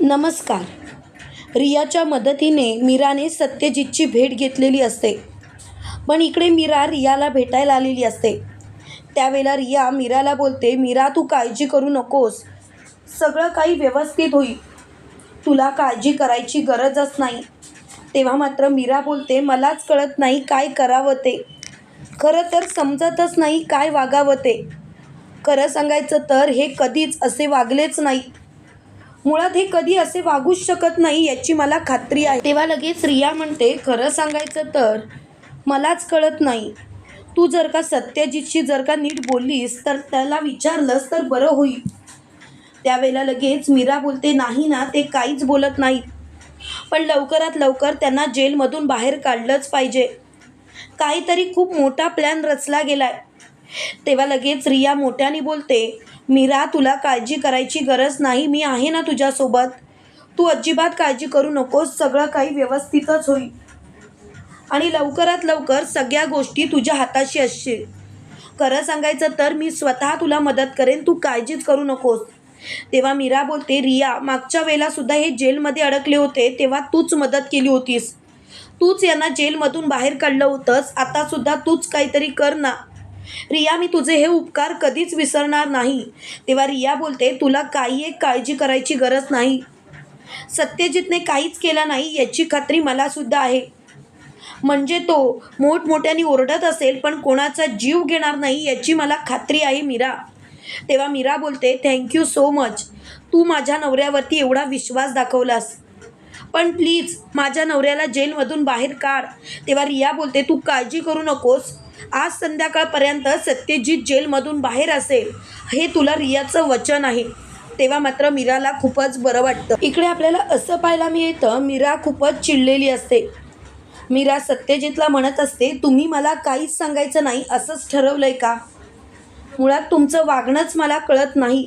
नमस्कार. रियाच्या मदतीने मीराने सत्यजितची भेट घेतलेली असते. पण इकडे मीरा रियाला भेटायला आलेली असते. त्यावेळेला रिया मीराला बोलते मीरा तू काळजी करू नकोस. सगळं काही व्यवस्थित होईल. तुला काळजी करायची गरजच नाही. तेव्हा मात्र मीरा बोलते मलाच कळत नाही काय करावं ते. खरं तर समजतच नाही काय वागावं ते. खरं सांगायचं तर हे कधीच असे वागलेच नाही. मुळात हे कधी असे वागूच शकत नाही याची मला खात्री आहे. तेव्हा लगेच रिया म्हणते खरं सांगायचं तर मलाच कळत नाही. तू जर का सत्यजितशी जर का नीट बोललीस तर त्याला विचारलंस तर बरं होईल त्यावेळेला लगेच मीरा बोलते नाही ना ते काहीच बोलत नाहीत. पण लवकरात लवकर त्यांना जेलमधून बाहेर काढलंच पाहिजे. काहीतरी खूप मोठा प्लॅन रचला गेलाय. तेव्हा लगेच रिया मोठ्याने बोलते मीरा तुला काळजी करायची गरज नाही. मी आहे ना तुझ्यासोबत. तू अजिबात काळजी करू नकोस. सगळं काही व्यवस्थितच होईल. आणि लवकरात लवकर सगळ्या गोष्टी तुझ्या हाताशी असतील. खरं सांगायचं तर मी स्वतः तुला मदत करेन. तू काळजीच करू नकोस. तेव्हा मीरा बोलते रिया मागच्या वेळेला सुद्धा हे जेलमध्ये अडकले होते. तेव्हा तूच मदत केली होतीस. तूच यांना जेलमधून बाहेर काढलं होतंस. आतासुद्धा तूच काहीतरी कर ना. रिया मी तुझे हे उपकार कधीच विसरणार नाही. तेव्हा रिया बोलते तुला काही एक काळजी करायची गरज नाही. सत्यजितने काहीच केलं नाही याची खात्री मलासुद्धा आहे. म्हणजे तो मोठमोठ्याने ओरडत असेल पण कोणाचा जीव घेणार नाही याची मला खात्री आहे मीरा. तेव्हा मीरा बोलते थँक्यू सो मच तू माझ्या नवऱ्यावरती एवढा विश्वास दाखवलास. पण प्लीज माझ्या नवऱ्याला जेलमधून बाहेर काढ. तेव्हा रिया बोलते तू काळजी करू नकोस. आज संध्याकाळपर्यंत सत्यजित जेलमधून बाहेर असेल हे तुला रियाचं वचन आहे. तेव्हा मात्र मीराला खूपच बरं वाटतं. इकडे आपल्याला असं पाहायला मिळतं मीरा खूपच चिडलेली असते. मीरा सत्यजितला म्हणत असते तुम्ही मला काहीच सांगायचं नाही असंच ठरवलं आहे का? मुळात तुमचं वागणंच मला कळत नाही.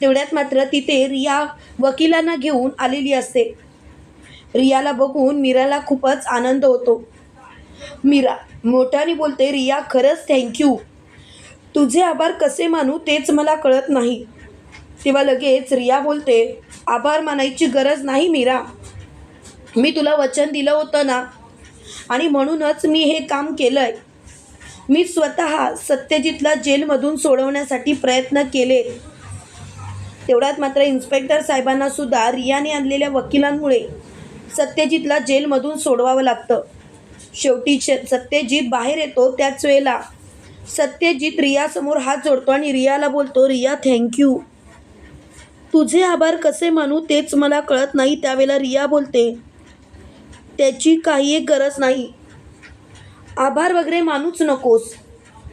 तेवढ्यात मात्र तिथे रिया वकिलांना घेऊन आलेली असते. रियाला बघून मीराला खूपच आनंद होतो. मीरा मोठ्याने बोलते रिया खरंच थँक्यू तुझे आभार कसे मानू तेच मला कळत नाही. तेव्हा लगेच रिया बोलते आभार मानायची गरज नाही मीरा. मी तुला वचन दिलं होतं ना आणि म्हणूनच मी हे काम केलं आहे मी स्वतः सत्यजितला जेलमधून सोडवण्यासाठी प्रयत्न केले. तेवढ्यात मात्र इन्स्पेक्टर साहेबांनासुद्धा रियाने आणलेल्या वकिलांमुळे सत्यजितला जेलमधून सोडवावं लागतं. शेवटी सत्यजीत सत्यजित बाहेर येतो त्याच वेळेला. सत्यजित रियासमोर हात जोडतो आणि रियाला बोलतो रिया थँक्यू तुझे आभार कसे मानू तेच मला कळत नाही. त्यावेळेला रिया बोलते त्याची काही एक गरज नाही. आभार वगैरे मानूच नकोस.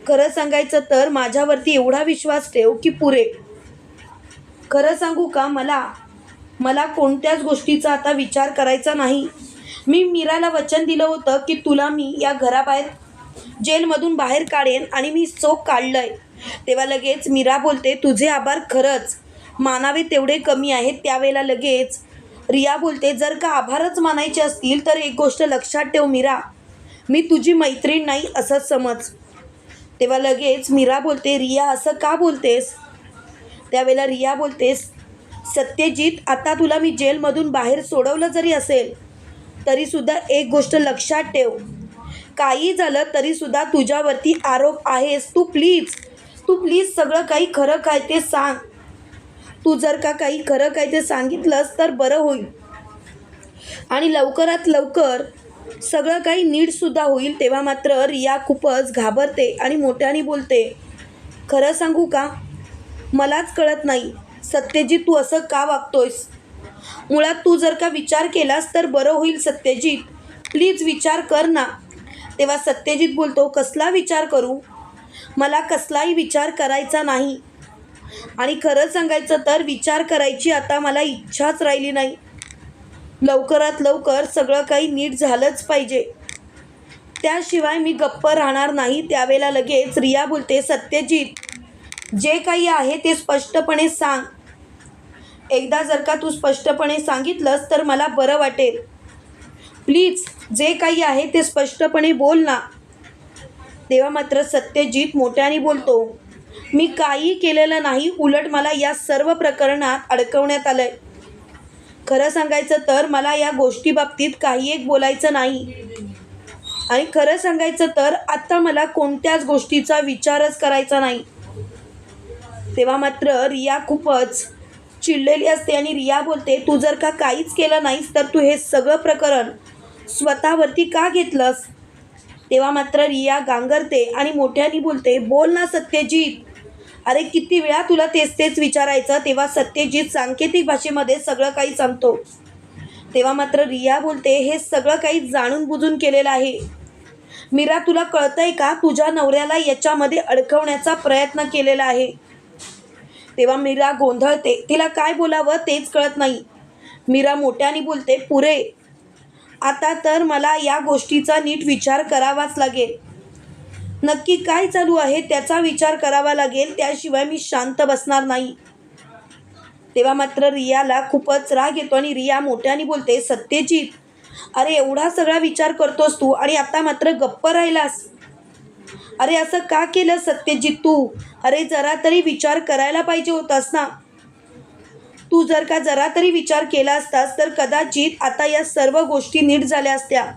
खरं सांगायचं तर माझ्यावरती एवढा विश्वास ठेव की पुरे. खरं सांगू का मला? मला कोणत्याच गोष्टीचा आता विचार करायचा नाही. मी मीराला वचन दिलं होतं की तुला मी या घराबाहेर जेलमधून बाहेर काढेन आणि मी चोख काढलं आहे तेव्हा लगेच मीरा बोलते तुझे आभार खरंच. मानावे तेवढे कमी आहेत त्यावेळेला लगेच. रिया बोलते जर का आभारच मानायचे असतील तर एक गोष्ट लक्षात ठेव मीरा. मी तुझी मैत्रीण नाही असं समज. तेव्हा लगेच मीरा बोलते रिया असं का बोलतेस? त्यावेळेला रिया बोलतेस सत्यजित आता तुला मी जेलमधून बाहेर सोडवलं जरी असेल तरीसुद्धा एक गोष्ट लक्षात ठेव. काही झालं तरीसुद्धा तुझ्यावरती आरोप आहेस. तू प्लीज तू प्लीज सगळं काही खरं काय ते सांग. तू जर का काही खरं काय ते सांगितलंस तर बरं होईल. आणि लवकरात लवकर सगळं काही नीटसुद्धा होईल तेव्हा मात्र रिया खूपच घाबरते आणि मोठ्याने बोलते खरं सांगू का? मलाच कळत नाही. सत्यजित तू असं का वागतोयस? मुळात तू जर का विचार केलास तर बरं होईल सत्यजित. प्लीज विचार कर ना. तेव्हा सत्यजित बोलतो कसला विचार करू? मला कसलाही विचार करायचा नाही. आणि खरं सांगायचं तर विचार करायची आता मला इच्छाच राहिली नाही. लवकरात लवकर सगळं काही नीट झालंच पाहिजे. त्याशिवाय मी गप्प राहणार नाही. त्यावेळेला लगेच रिया बोलते सत्यजित जे काही आहे ते स्पष्टपणे सांग. एकदा जर का तू स्पष्टपणे सांगितलंस तर मला बरं वाटेल. प्लीज जे काही आहे ते स्पष्टपणे बोल ना. तेव्हा मात्र सत्यजित मोठ्याने बोलतो मी काही केलेलं नाही उलट मला या सर्व प्रकरणात अडकवण्यात आलं आहे खरं सांगायचं तर मला या गोष्टीबाबतीत काही एक बोलायचं नाही. आणि खरं सांगायचं तर आत्ता मला कोणत्याच गोष्टीचा विचारच करायचा नाही. तेव्हा मात्र रिया खूपच चिडलेली असते आणि रिया बोलते तू जर का काहीच केलं नाहीस तर तू हे सगळं प्रकरण स्वतःवरती का घेतलंस? तेव्हा मात्र रिया गांगरते आणि मोठ्याने बोलते बोल ना सत्यजित. अरे किती वेळा तुला तेच तेच विचारायचं तेव्हा सत्यजित सांकेतिक भाषेमध्ये सगळं काही सांगतो. तेव्हा मात्र रिया बोलते हे सगळं काही जाणून बुजून केलेलं आहे. मीरा तुला कळतंय का? तुझ्या नवऱ्याला याच्यामध्ये अडकवण्याचा प्रयत्न केलेला आहे. तेव्हा मीरा गोंधळते. तिला काय बोलावं तेच कळत नाही. मीरा मोठ्याने बोलते पुरे आता तर मला या गोष्टीचा नीट विचार करावाच लागेल. नक्की काय चालू आहे त्याचा विचार करावा लागेल त्याशिवाय मी शांत बसणार नाही. तेव्हा मात्र रियाला खूपच राग येतो आणि रिया मोठ्याने बोलते सत्यजित अरे एवढा सगळा विचार करतोस तू आणि आता मात्र गप्प राहिलास. अरे असं का केलं सत्यजित तू? अरे जरा तरी विचार करायला पाहिजे होतास ना. तू जर का जरा तरी विचार केला असतास तर कदाचित आता या सर्व गोष्टी नीट झाल्या असत्या.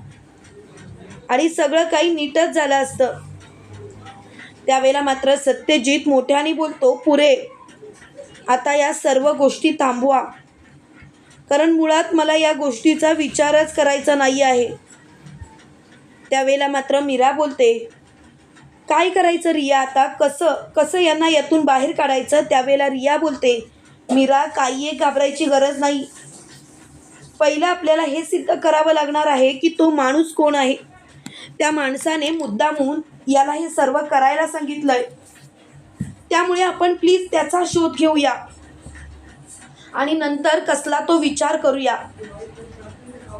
आणि सगळं काही नीटच झालं असतं. त्यावेळेला मात्र सत्यजित मोठ्याने बोलतो पुरे आता या सर्व गोष्टी थांबवा. कारण मुळात मला या गोष्टीचा विचारच करायचा नाही आहे. त्यावेळेला मात्र मीरा बोलते काय करायचं रिया आता? कसं कसं यांना यातून बाहेर काढायचं? त्यावेळेला रिया बोलते मीरा काही एक घाबरायची गरज नाही. पहिलं आपल्याला हे सिद्ध करावं लागणार आहे की तो माणूस कोण आहे? त्या माणसाने मुद्दामून याला हे सर्व करायला सांगितलंय. त्यामुळे आपण प्लीज त्याचा शोध घेऊया. आणि नंतर कसला तो विचार करूया.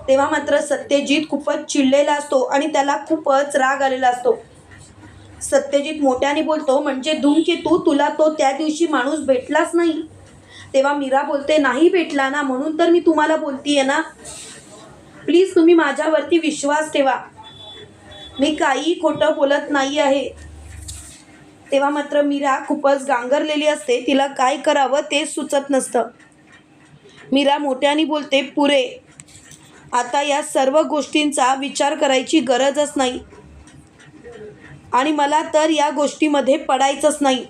तेव्हा मात्र सत्यजित खूपच चिडलेला असतो आणि त्याला खूपच राग आलेला असतो. सत्यजित मोठ्याने बोलतो म्हणजे धूमकेतू तुला तो त्या दिवशी माणूस भेटलाच नाही. तेव्हा मीरा बोलते नाही भेटला ना म्हणून तर मी तुम्हाला बोलतीये ना. प्लीज तुम्ही माझ्यावरती विश्वास ठेवा. मी काही खोटं बोलत नाही आहे. तेव्हा मात्र मीरा खूपच गांगरलेली असते तिला काय करावं तेच सुचत नसतं. मीरा मोठ्याने बोलते पुरे आता या सर्व गोष्टींचा विचार करायची गरजच नाही. आणि मला तर या गोष्टीमध्ये पडायचंच नाही.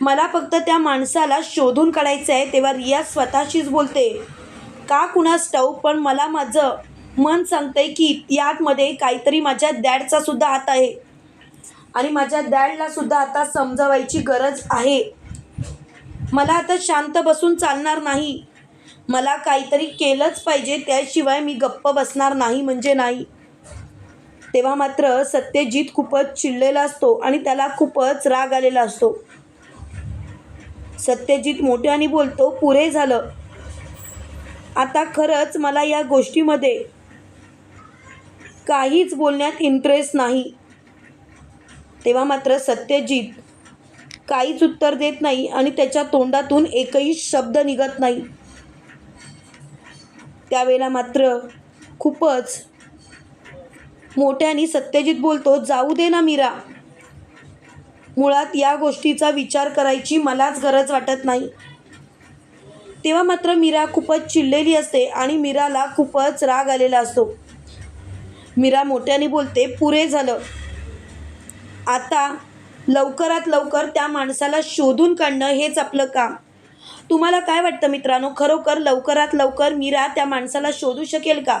मला फक्त त्या माणसाला शोधून काढायचं आहे तेव्हा रिया स्वतःशीच बोलते. का कुणा स्टव पण मला माझं मन सांगतंय की यातमध्ये काहीतरी माझ्या डॅडचा सुद्धा हात आहे. आणि माझ्या डॅडला सुद्धा आता समजवायची गरज आहे. मला आता शांत बसून चालणार नाही. मला काहीतरी केलंच पाहिजे त्याशिवाय मी गप्प बसणार नाही म्हणजे नाही. तेव्हा मात्र सत्यजित खूपच चिडलेला असतो आणि त्याला खूपच राग आलेला असतो. सत्यजित मोठ्याने बोलतो पुरे झालं. आता खरंच मला या गोष्टीमध्ये काहीच बोलण्यात इंटरेस्ट नाही. तेव्हा मात्र सत्यजित काहीच उत्तर देत नाही आणि त्याच्या तोंडातून एकही शब्द निघत नाही. त्यावेळेला मात्र खूपच मोठ्याने सत्यजित बोलतो जाऊ दे ना मीरा. मुळात या गोष्टीचा विचार करायची मलाच गरज वाटत नाही. तेव्हा मात्र मीरा खूपच चिडलेली असते आणि मीराला खूपच राग आलेला असतो. मीरा मोठ्याने बोलते पुरे झालं. आता लवकरात लवकर त्या माणसाला शोधून काढणं हेच आपलं काम. तुम्हाला काय वाटतं मित्रांनो? खरोखर लवकरात लवकर मीरा त्या माणसाला शोधू शकेल का?